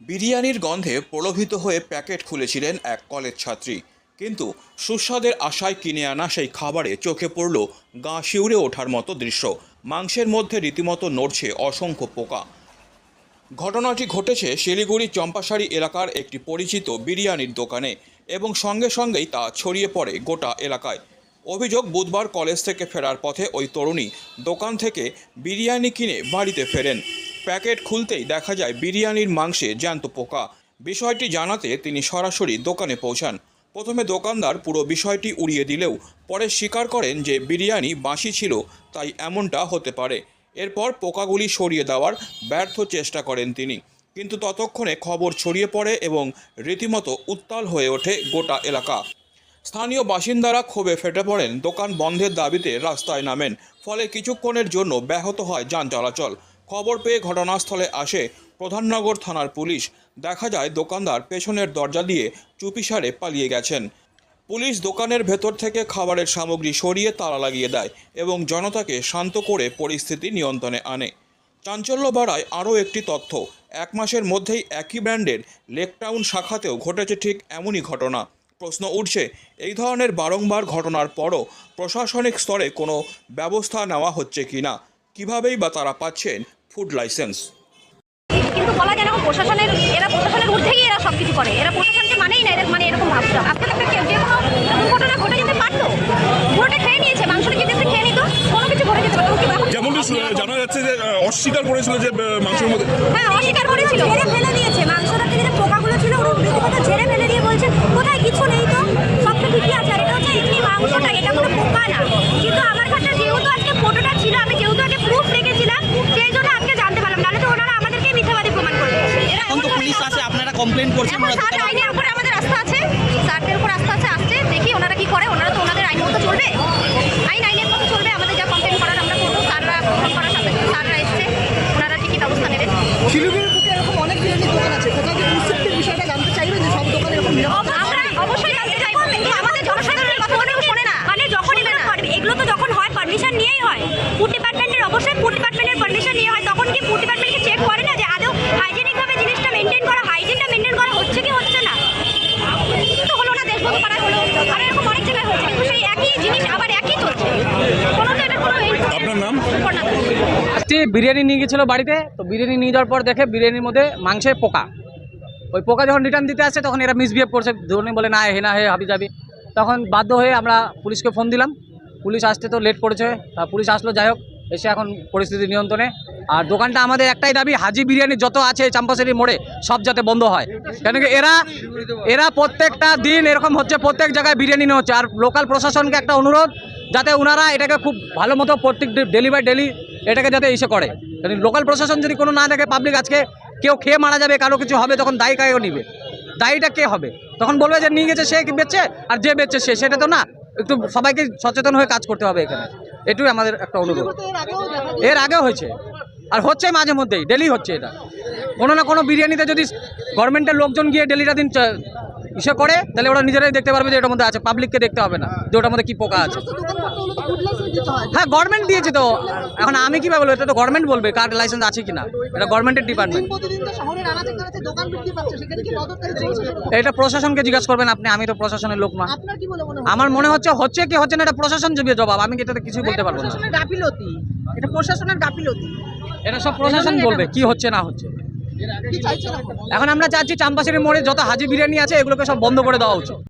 বিরিয়ানির গন্ধে প্রলোভিত হয়ে প্যাকেট খুলেছিলেন এক কলেজ ছাত্রী। কিন্তু সুস্বাদের আশায় কিনে আনা সেই খাবারে চোখে পড়ল গা শিউরে ওঠার মতো দৃশ্য। মাংসের মধ্যে রীতিমতো নড়ছে অসংখ্য পোকা। ঘটনাটি ঘটেছে শিলিগুড়ি চম্পাশাড়ি এলাকার একটি পরিচিত বিরিয়ানির দোকানে এবং সঙ্গে সঙ্গেই তা ছড়িয়ে পড়ে গোটা এলাকায়। অভিযোগ বুধবার কলেজ থেকে ফেরার পথে ওই তরুণী দোকান থেকে বিরিয়ানি কিনে বাড়িতে ফেরেন। প্যাকেট খুলতেই দেখা যায় বিরিয়ানির মাংসে জ্যান্ত পোকা। বিষয়টি জানাতে তিনি সরাসরি দোকানে পৌঁছান। প্রথমে দোকানদার পুরো বিষয়টি উড়িয়ে দিলেও পরে স্বীকার করেন যে বিরিয়ানি বাঁশি ছিল, তাই এমনটা হতে পারে। এরপর পোকাগুলি সরিয়ে দেওয়ার ব্যর্থ চেষ্টা করেন তিনি। কিন্তু ততক্ষণে খবর ছড়িয়ে পড়ে এবং রীতিমতো উত্তাল হয়ে ওঠে গোটা এলাকা। স্থানীয় বাসিন্দারা ক্ষোভে ফেটে পড়েন। দোকান বন্ধের দাবিতে রাস্তায় নামেন, ফলে কিছুক্ষণের জন্য ব্যাহত হয় যান চলাচল। খবর পেয়ে ঘটনাস্থলে আসে প্রধাননগর থানার পুলিশ। দেখা যায়, দোকানদার পেছনের দরজা দিয়ে চুপিসারে পালিয়ে গেছেন। পুলিশ দোকানের ভেতর থেকে খাবারের সামগ্রী সরিয়ে তালা লাগিয়ে দেয় এবং জনতাকে শান্ত করে পরিস্থিতি নিয়ন্ত্রণে আনে। চাঞ্চল্য বাড়ায় আরও একটি তথ্য, এক মাসের মধ্যেই একই ব্র্যান্ডের লেকটাউন শাখাতেও ঘটেছে ঠিক এমনই ঘটনা। প্রশ্ন উঠছে, এই ধরনের বারংবার ঘটনার পরও প্রশাসনিক স্তরে কোনো ব্যবস্থা নেওয়া হচ্ছে কি না কীভাবেই বা তারা পাচ্ছেন ফুড লাইসেন্স কিন্তু বলা যায় না প্রশাসনের এরা প্রশাসনের ঊর্ধ্বেই এরা সব কিছু করে। এরা প্রশাসনকে মানেই না এদের মানে এরকম ভাবছে আজকে একটা কেউ যে কোনো দুর্ঘটনা ঘটে যেতে পারতো। পুরোটা খেয়ে নিয়েছে মাংসটা যদি একটু খেয়ে নিত কোনো কিছু ঘটে যেতে পারতো। যেমনটি জানা যাচ্ছে যে অস্বীকার করেছিল যে মাংসের মধ্যে হ্যাঁ অস্বীকার করেছিল ঝেড়ে ফেলে দিয়েছে মাংসটা থেকে যে পোকাগুলো ছিল ওরা রীতিমতো ঝেড়ে ফেলে দিয়ে বলছে কোথায় কিছু নেই তো সব তো ঠিকই আছে আর এটা হচ্ছে এমনি মাংসটা এটা কোনো পোকা না কিন্তু আমার কাছে যেহেতু আজকে ফটোটা ছিল আমি যেহেতু আগে প্রুফ রেখেছিলাম সেই জন্য আজকে জানতে পারলাম নাহলে তো ওনারা আমাদেরকে মিথ্যাবাদী প্রমাণ করবে এরা এখন তো এমনভাবে পুলিশ কাজ আছে আপনারা কমপ্লেন করছেন এখন স্যার আইনের উপরে আমাদের আস্থা আছে। স্যারদের উপর আস্থা আছে আসছে। দেখি ওনারা কি করে। ওনারা তো ওনাদের আইন মতো চলবে। আইন আইনের মতো চলবে আমাদের যা কমপ্লেন করার আমরা করব। স্যাররা কমপ্লেন করার সাথে স্যাররা এসছে। ওনারা ঠিকই ব্যবস্থা নেবে। শিলিগুড়ির বুকে এরকম অনেক বিরিয়ানি দোকান আছে। কোথাও কি বিষয়টা জানতে চাইবেন যে সব দোকানে এরকম আমরা অবশ্যই জানতে চাইব। কিন্তু আমাদের জনসাধারণের কথা কেউ শোনে না। মানে যখন এগুলো করবে এগুলো তো যখন হয় পারমিশন নিয়েই হয়। ফুড ডিপার্টমেন্টের অবশ্যই ফুড ডিপার্টমেন্টের পারমিশন নিয়ে হয়। তখন কি ফুড ডিপার্টমেন্টকে চেক করে না যে আদৌ হাইজেনিক ভাবে জিনিসটা মেনটেন করা হাইজিনটা মেনটেন করা হচ্ছে কি হচ্ছে না তো হলো না দেশবন্ধু পাড়ায় হলো আর এরকম অনেক জায়গায় হয়েছে কিন্তু সেই একই জিনিস আবার একই চলছে কোনো তো এটার কোনো আপনার নাম সুপর্ণা দাস। আজকে বিরিয়ানি নিয়ে গেছিল বাড়িতে, তো বিরিয়ানি নিয়ে যাওয়ার পর দেখে বিরিয়ানির মধ্যে মাংসে পোকা। ওই পোকা যখন রিটার্ন দিতে আসে, তখন এরা মিসবিহেভ করছে। ধরুন, বলে, না, হে না, হে, হাবি যাবি। তখন বাধ্য হয়ে আমরা পুলিশকে ফোন দিলাম। পুলিশ আসতে তো লেট করেছে। তা পুলিশ আসলো, যাই হোক, এসে এখন পরিস্থিতি নিয়ন্ত্রণে। আর দোকানটা আমাদের একটাই দাবি, হাজি বিরিয়ানি যত আছে চাম্পাশারি মোড়ে, সব যাতে বন্ধ হয়। কেন কি, এরা এরা প্রত্যেকটা দিন এরকম হচ্ছে, প্রত্যেক জায়গায় বিরিয়ানি নিয়ে হচ্ছে। আর লোকাল প্রশাসনকে একটা অনুরোধ, যাতে ওনারা এটাকে খুব ভালো মতো প্রত্যেক ডেলি বাই ডেলি এটাকে যাতে ইসে করে। লোকাল প্রশাসন যদি কোনো না দেখে পাবলিক আজকে কেউ খেয়ে মারা যাবে, কারও কিছু হবে, তখন দায়ী কাকেও নিবে? দায়ীটা কে হবে? তখন বলবে যে, নিয়ে গেছে সে বেচছে? আর যে বেচছে সে, সেটা তো না। একটু সবাইকে সচেতন হয়ে কাজ করতে হবে এখানে। এটুই আমাদের একটা অনুরোধ। এর আগেও হয়েছে। আর হচ্ছে মাঝে মধ্যেই ডেলি হচ্ছে এটা। কোনো না কোনো বিরিয়ানিতে যদি গভর্নমেন্টের লোকজন গিয়ে ডেলিটা দিন ইসে করে তাহলে ওরা নিজেরাই দেখতে পারবে যে এটার মধ্যে আছে পাবলিককে দেখতে হবে না যে ওটার মধ্যে কী পোকা আছে। হয় গভর্নমেন্ট দিয়েছে তো। এখন আমি কীভাবে বলব এটা তো গভর্নমেন্ট বলবে কার লাইসেন্স আছে কি না এটা গভর্নমেন্টের ডিপার্টমেন্ট কি এটা প্রশাসনকে জিজ্ঞাসা করবেন আপনি আমি তো প্রশাসনের লোক না। কি আমার মনে হচ্ছে হচ্ছে কি হচ্ছে না এটা প্রশাসন যাবে জবাব আমি এটাতে কিছুই বলতে পারব না। এটা প্রশাসনের গাফিলতি। এটা সব প্রশাসন বলবে কি হচ্ছে না হচ্ছে। কি? এখন আমরা চাচ্ছি চাম্পাসের মোড়ে, যত হাজি বিরিয়ানি আছে, এগুলোকে সব বন্ধ করে দেওয়া উচিত